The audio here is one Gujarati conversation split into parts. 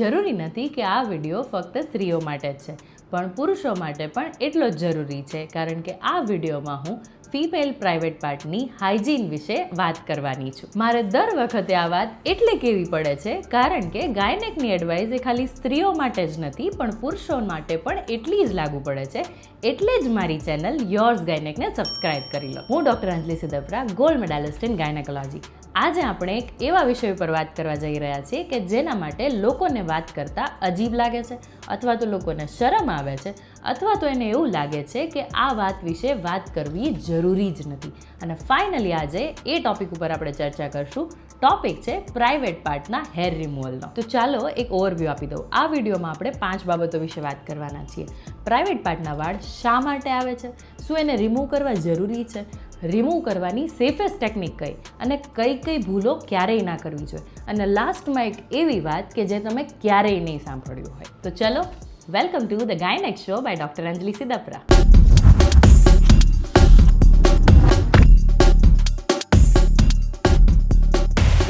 જરૂરી નથી કે આ વીડિયો ફક્ત સ્ત્રીઓ માટે જ છે, પણ પુરુષો માટે પણ એટલો જ જરૂરી છે, કારણ કે આ વિડીયોમાં હું ફિમેલ પ્રાઇવેટ પાર્ટની હાઇજીન વિશે વાત કરવાની છું. મારે દર વખતે આ વાત એટલે કેવી પડે છે, કારણ કે ગાયનેકની એડવાઇસ એ ખાલી સ્ત્રીઓ માટે જ નથી, પણ પુરુષો માટે પણ એટલી જ લાગુ પડે છે, એટલે જ મારી ચેનલ યોર્સ ગાયનેકને સબસ્ક્રાઇબ કરી લો. હું doctor Anjali Siddhpara, gold medalist in gynaecology. આજે આપણે એક એવા વિષય પર વાત કરવા જઈ રહ્યા છીએ કે જેના માટે લોકોને વાત કરતાં અજીબ લાગે છે, અથવા તો લોકોને શરમ આવે છે, અથવા તો એને એવું લાગે છે કે આ વાત વિશે વાત કરવી જરૂરી જ નથી. અને ફાઇનલી આજે એ ટોપિક ઉપર આપણે ચર્ચા કરશું ટોપિક છે પ્રાઇવેટ પાર્ટના હેર રિમૂવલનો તો ચાલો એક ઓવરવ્યૂ આપી દઉં. આ વિડીયોમાં આપણે પાંચ બાબતો વિશે વાત કરવાના છીએ. પ્રાઇવેટ પાર્ટના વાળ શા માટે આવે છે? શું એને રિમૂવ કરવા જરૂરી છે? રિમૂવ કરવાની સેફેસ્ટ ટેકનિક કઈ? અને કઈ કઈ ભૂલો ક્યારેય ના કરવી જોઈએ? અને લાસ્ટમાં એક એવી વાત કે જે તમે ક્યારેય નહીં સાંભળ્યું હોય. તો ચલો welcome to the gynaec show by doctor Anjali Siddhpara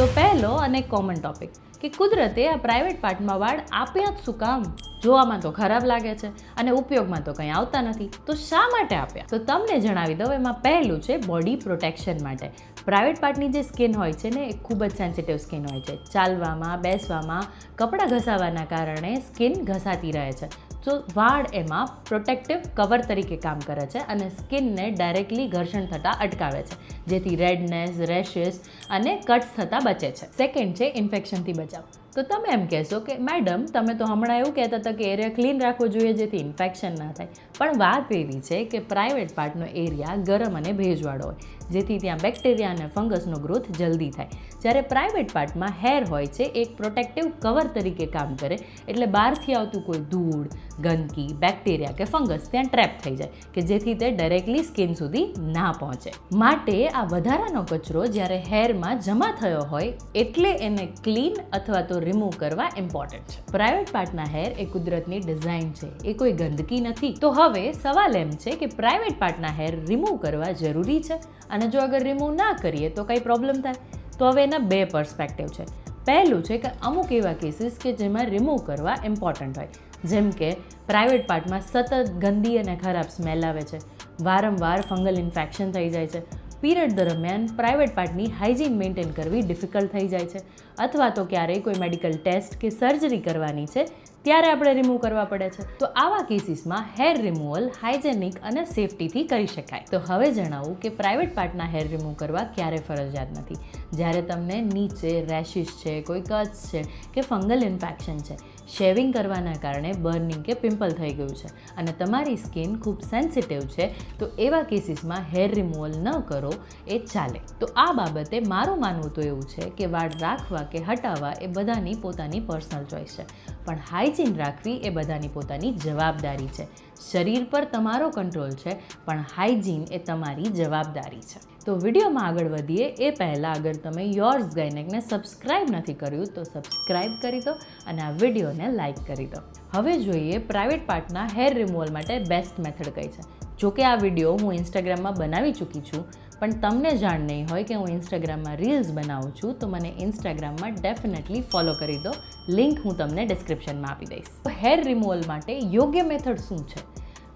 તો પહેલો અને કોમન ટોપિક કે કુદરતે આ પ્રાઇવેટ પાર્ટમાં વાળ આપ્યા જ શું કામ? જોવામાં તો ખરાબ લાગે છે અને ઉપયોગમાં તો કંઈ આવતા નથી. તો શા માટે આપ્યા? તો તમને જણાવી દઉં, એમાં પહેલું છે બોડી પ્રોટેક્શન માટે. પ્રાઇવેટ પાર્ટની જે સ્કિન હોય છે ને, એ ખૂબ જ સેન્સિટિવ સ્કિન હોય છે. ચાલવામાં, બેસવામાં, કપડાં ઘસાવાના કારણે સ્કિન ઘસાતી રહે છે. તો વાળ એમાં પ્રોટેક્ટિવ કવર તરીકે કામ કરે છે અને સ્કિનને ડાયરેક્ટલી ઘર્ષણ થતાં અટકાવે છે, જેથી રેડનેસ રેશિસ અને કટ્સ થતાં બચે છે. સેકન્ડ છે ઇન્ફેક્શનથી બચાવ. તો તમે એમ કહેશો કે, મેડમ, તમે તો હમણાં એવું કહેતા હતા કે એરિયા ક્લીન રાખવો જોઈએ જેથી ઇન્ફેક્શન ના થાય. પણ વાત એવી છે કે પ્રાઇવેટ પાર્ટનો એરિયા ગરમ અને ભેજવાળો હોય, જેથી ત્યાં બેક્ટેરિયા અને ફંગસનો ગ્રોથ જલ્દી થાય. જ્યારે પ્રાઇવેટ પાર્ટમાં હેર હોય છે, એક પ્રોટેક્ટિવ કવર તરીકે કામ કરે, એટલે બહારથી આવતું કોઈ ધૂળ, ગંદકી બેક્ટેરિયા કે ફંગસ ત્યાં ટ્રેપ થઈ જાય, કે જેથી તે ડાયરેક્ટલી સ્કિન સુધી ના પહોંચે. માટે આ વધારાનો કચરો જ્યારે હેરમાં જમા થયો હોય, એટલે એને ક્લીન અથવા તો રિમૂવ કરવા ઇમ્પોર્ટન્ટ છે. પ્રાઇવેટ પાર્ટના હેર એ કુદરતની ડિઝાઇન છે, એ કોઈ ગંદકી નથી. તો હવે સવાલ એમ છે કે પ્રાઇવેટ પાર્ટના હેર રિમૂવ કરવા જરૂરી છે? અને જો અગર રિમૂવ ના કરીએ તો કંઈ પ્રોબ્લેમ થાય? તો હવે એના બે પર્સપેક્ટિવ છે. પહેલું છે કે અમુક એવા કેસીસ કે જેમાં રિમૂવ કરવા ઇમ્પોર્ટન્ટ હોય. જેમ કે પ્રાઇવેટ પાર્ટમાં સતત ગંદી અને ખરાબ સ્મેલ આવે છે. વારંવાર ફંગલ ઇન્ફેક્શન થઈ જાય છે. પીરિયડ દરમિયાન પ્રાઇવેટ પાર્ટની હાઇજીન મેન્ટેન કરવી ડિફિકલ્ટ થઈ જાય છે. અથવા તો ક્યારેય કોઈ મેડિકલ ટેસ્ટ કે સર્જરી કરવાની છે, ત્યારે આપણે રિમૂવ કરવા પડે છે. તો આવા કેસીસમાં હેર રિમૂવલ હાઇજેનિક અને સેફટીથી કરી શકાય. તો હવે જણાવું કે પ્રાઇવેટ પાર્ટના હેર રિમૂવ કરવા ક્યારે ફરજિયાત નથી. જ્યારે તમને નીચે રેશિસ છે, કોઈ કચ્છ છે, કે ફંગલ ઇન્ફેક્શન છે શેવિંગ કરવાના કારણે બર્નિંગ કે પિમ્પલ થઈ ગયું છે. અને તમારી સ્કિન ખૂબ સેન્સિટિવ છે, તો એવા કેસીસમાં હેર રિમૂવલ ન કરો, એ ચાલે. તો આ બાબતે મારું માનવું તો એવું છે કે વાળ રાખવા કે હટાવવા એ બધાની પોતાની પર્સનલ ચોઈસ છે. પણ હાઇજીન રાખવી એ બધાની પોતાની જવાબદારી છે. શરીર પર તમારો કંટ્રોલ છે, પણ હાઇજીન એ તમારી જવાબદારી છે. તો વિડીયોમાં આગળ વધીએ, એ પહેલાં અગર તમે યોર્સ ગાયનેકને સબસ્ક્રાઇબ નથી કર્યું, તો સબસ્ક્રાઇબ કરી દો અને આ વિડીયોને લાઇક કરી દો. હવે જોઈએ પ્રાઇવેટ પાર્ટના હેર રિમૂવલ માટે બેસ્ટ મેથડ કઈ છે? જોકે આ વીડિયો હું ઇન્સ્ટાગ્રામમાં બનાવી ચૂકી છું, પણ તમને જાણ નહીં હોય કે હું ઇન્સ્ટાગ્રામમાં રીલ્સ બનાવું છું, તો મને ઇન્સ્ટાગ્રામમાં ડેફિનેટલી ફોલો કરી દો. લિંક હું તમને ડિસ્ક્રિપ્શનમાં આપી દઈશ. હેર રિમૂવલ માટે યોગ્ય મેથડ શું છે?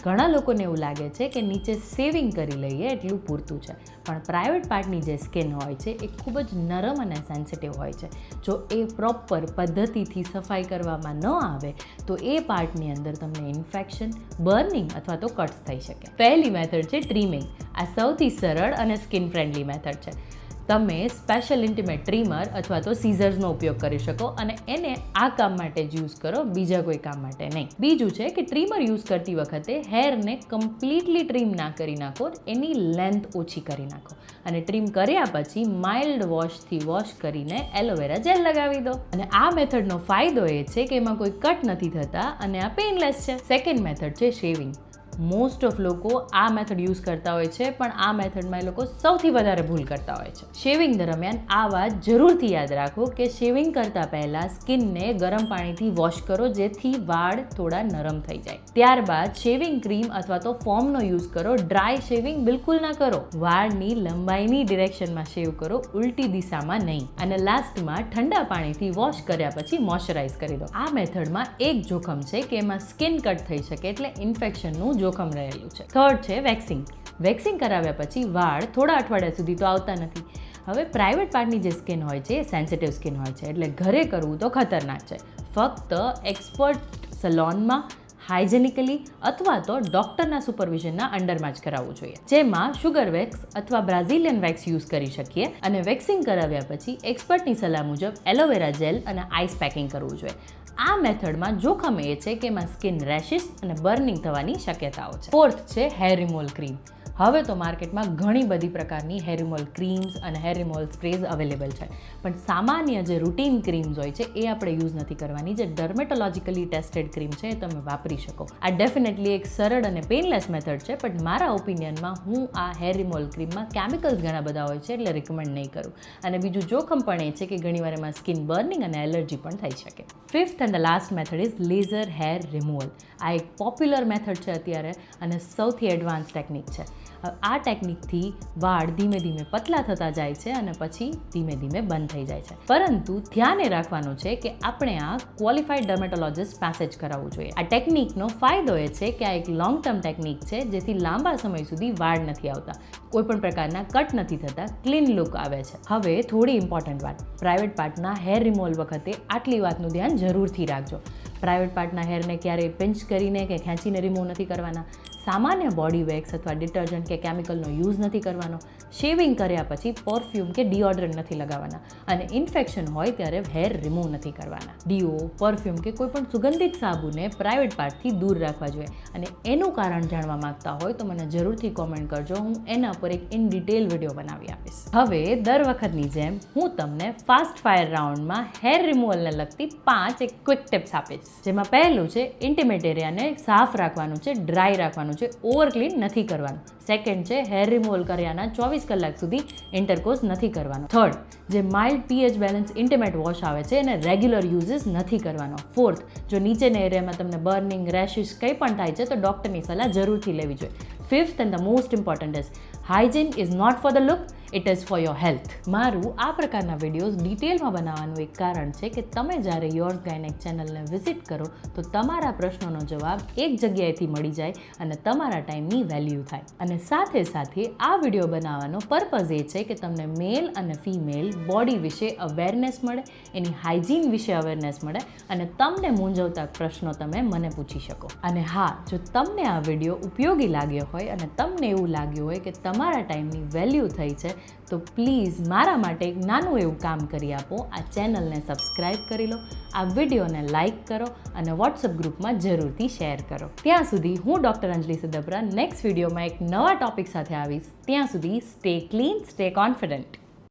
ઘણા લોકોને એવું લાગે છે કે નીચે સેવિંગ કરી લઈએ એટલું પૂરતું છે. પણ પ્રાઇવેટ પાર્ટની જે સ્કિન હોય છે, એ ખૂબ જ નરમ અને સેન્સિટિવ હોય છે. જો એ પ્રોપર પદ્ધતિથી સફાઈ કરવામાં ન આવે, તો એ પાર્ટની અંદર તમને ઇન્ફેક્શન બર્નિંગ અથવા તો કટ્સ થઈ શકે. પહેલી મેથડ છે ટ્રીમિંગ આ સૌથી સરળ અને સ્કિન ફ્રેન્ડલી મેથડ છે. તમે સ્પેશિયલ ઇન્ટિમેટ ટ્રીમર અથવા તો સીઝર્સનો ઉપયોગ કરી શકો અને એને આ કામ માટે જ યુઝ કરો, બીજા કોઈ કામ માટે નહીં. બીજું છે કે ટ્રીમર યુઝ કરતી વખતે હેરને કમ્પ્લીટલી ટ્રીમ ના કરી નાખો, એની લેન્થ ઓછી કરી નાખો અને ટ્રીમ કર્યા પછી માઇલ્ડ વોશથી વોશ કરીને એલોવેરા જેલ લગાવી દો. અને આ મેથડનો ફાયદો એ છે કે એમાં કોઈ કટ નથી થતા અને આ પેનલેસ છે. સેકન્ડ મેથડ છે શેવિંગ મોસ્ટ ઓફ લોકો આ મેથડ યુઝ કરતા હોય છે, પણ આ મેથડમાં એ લોકો સૌથી વધારે ભૂલ કરતા હોય છે. શેવિંગ દરમિયાન આ વાત જરૂરથી યાદ રાખો કે શેવિંગ કરતાં પહેલાં સ્કિનને ગરમ પાણીથી વોશ કરો, જેથી વાળ થોડા નરમ થઈ જાય. ત્યારબાદ શેવિંગ ક્રીમ અથવા તો ફોર્મનો યુઝ કરો ડ્રાય શેવિંગ બિલકુલ ના કરો. વાળની લંબાઈની ડિરેક્શનમાં શેવ કરો, ઉલટી દિશામાં નહીં. અને લાસ્ટમાં ઠંડા પાણીથી વોશ કર્યા પછી મોઇશ્ચરાઇઝ કરી દો. આ મેથડમાં એક જોખમ છે કે એમાં સ્કિન કટ થઈ શકે એટલે ઇન્ફેક્શનનું જોખમ રહેલું છે. થર્ડ છે વેક્સિંગ વેક્સિંગ કરાવ્યા પછી વાળ થોડા અઠવાડિયા સુધી તો આવતા નથી. હવે પ્રાઇવેટ પાર્ટની જે સ્કિન હોય છે એ સેન્સિટિવ સ્કિન હોય છે. એટલે ઘરે કરવું તો ખતરનાક છે. ફક્ત એક્સપર્ટ સલોનમાં હાઇજેનિકલી અથવા તો ડૉક્ટરના સુપરવિઝનના અંડરમાં જ કરાવવું જોઈએ. જેમાં શુગર વેક્સ અથવા બ્રાઝિલિયન વેક્સ યુઝ કરી શકીએ અને વેક્સિંગ કરાવ્યા પછી એક્સપર્ટની સલાહ મુજબ એલોવેરા જેલ અને આઈસ પેકિંગ કરવું જોઈએ. આ મેથડમાં જોખમ એ છે કે એમાં સ્કિન રેશિસ અને બર્નિંગ થવાની શક્યતાઓ છે. ફોર્થ છે હેર રિમોલ ક્રીમ. હવે તો માર્કેટમાં ઘણી બધી પ્રકારની હેર રિમોલ ક્રીમ્સ અને હેર રિમોલ સ્પ્રેઝ અવેલેબલ છે. પણ સામાન્ય જે રૂટીન ક્રીમ્સ હોય છે, એ આપણે યુઝ નથી કરવાની. જે ડર્મેટોલોજીકલી ટેસ્ટેડ ક્રીમ છે, એ તમે વાપરી શકો. આ ડેફિનેટલી એક સરળ અને પેનલેસ મેથડ છે પણ મારા ઓપિનિયનમાં હું આ હેર રિમોલ ક્રીમમાં કેમિકલ્સ ઘણા બધા હોય છે, એટલે રિકમેન્ડ નહીં કરું. અને બીજું જોખમ પણ એ છે કે ઘણીવાર એમાં સ્કિન બર્નિંગ અને એલર્જી પણ થઈ શકે. Fifth and last method is laser hair removal આ એક પોપ્યુલર મેથડ છે અત્યારે અને સૌથી એડવાન્સ ટેકનિક છે. આ ટેકનિકથી વાળ ધીમે ધીમે પતલા થતા જાય છે અને પછી ધીમે ધીમે બંધ થઈ જાય છે. પરંતુ ધ્યાન એ રાખવાનું છે કે આપણે આ ક્વોલિફાઈડ ડર્મેટોલોજીસ્ટ પાસે જ કરાવવું જોઈએ. આ ટેકનિકનો ફાયદો એ છે કે આ એક લોંગ ટર્મ ટેકનિક છે જેથી લાંબા સમય સુધી વાળ નથી આવતા. કોઈ પણ પ્રકારના કટ નથી થતા ક્લીન લુક આવે છે. હવે થોડી ઇમ્પોર્ટન્ટ વાત. પ્રાઇવેટ પાર્ટના હેર રિમૂવલ વખતે આટલી વાતનું ધ્યાન જરૂરથી રાખજો. પ્રાઇવેટ પાર્ટના હેરને ક્યારેય પિંચ કરીને કે ખેંચીને રિમૂવ નથી કરવાના. સામાન્ય બોડી વેક્સ અથવા ડિટર્જન્ટ કે કેમિકલનો યુઝ નથી કરવાનો. શેવિંગ કર્યા પછી પરફ્યુમ કે ડિઓડરન્ટ નથી લગાવવાના. અને ઇન્ફેક્શન હોય ત્યારે હેર રિમૂવ નથી કરવાના. ડીઓ પરફ્યુમ કે કોઈ પણ સુગંધિત સાબુને પ્રાઇવેટ પાર્ટથી દૂર રાખવા જોઈએ. અને એનું કારણ જાણવા માંગતા હોય તો મને જરૂરથી કોમેન્ટ કરજો. હું એના પર એક ઇન ડિટેલ વીડિયો બનાવી આપીશ. હવે દર વખતની જેમ હું તમને ફાસ્ટ ફાયર રાઉન્ડમાં હેર રિમૂવલને લગતી પાંચ એક ક્વિક ટિપ્સ આપીશ. જેમાં પહેલું છે ઇન્ટિમેટ એરિયાને સાફ રાખવાનું છે ડ્રાય રાખવાનું છે ઓવર ક્લીન નથી કરવાનું. સેકન્ડ છે હેર રિમૂવલ કર્યાના ચોવીસ કલાક સુધી ઇન્ટરકોર્સ નથી કરવાનો. થર્ડ જે mild pH balance intimate wash આવે છે, એને રેગ્યુલર યુઝિસ નથી કરવાનો. ફોર્થ જો નીચેના એરિયામાં તમને બર્નિંગ રેશિસ કંઈ પણ થાય છે, તો ડૉક્ટરની સલાહ જરૂરથી લેવી જોઈએ. Fifth and the most important is hygiene is not for the look it is for your health મારું આ પ્રકારના વિડીયોઝ ડિટેલમાં બનાવવાનું એક કારણ છે કે તમે જ્યારે યોર્સ ગાયનેક ચેનલને વિઝિટ કરો, તો તમારા પ્રશ્નોનો જવાબ એક જગ્યાએથી મળી જાય અને તમારા ટાઈમની વેલ્યુ થાય. અને સાથે સાથે આ વીડિયો બનાવવાનો પર્પઝ એ છે કે તમને મેલ અને ફિમેલ બોડી વિશે અવેરનેસ મળે, એની હાઇજીન વિશે અવેરનેસ મળે અને તમને મૂંઝવતા પ્રશ્નો તમે મને પૂછી શકો. અને હા, જો તમને આ વીડિયો ઉપયોગી લાગ્યો હોય અને તમને એવું લાગ્યું હોય કે તમારા ટાઈમની વેલ્યુ થઈ છે તો પ્લીઝ મારા માટે એક નાનું એવું કામ કરી આપો. આ ચેનલને સબસ્ક્રાઈબ કરી લો, આ વિડીયોને લાઇક કરો અને વોટ્સઅપ ગ્રુપમાં જરૂરથી શેર કરો. ત્યાં સુધી હું ડૉક્ટર અંજલિ સિદ્ધપરા નેક્સ્ટ વિડીયોમાં એક નવા ટોપિક સાથે આવીશ. ત્યાં સુધી સ્ટે ક્લીન, સ્ટે કોન્ફિડન્ટ.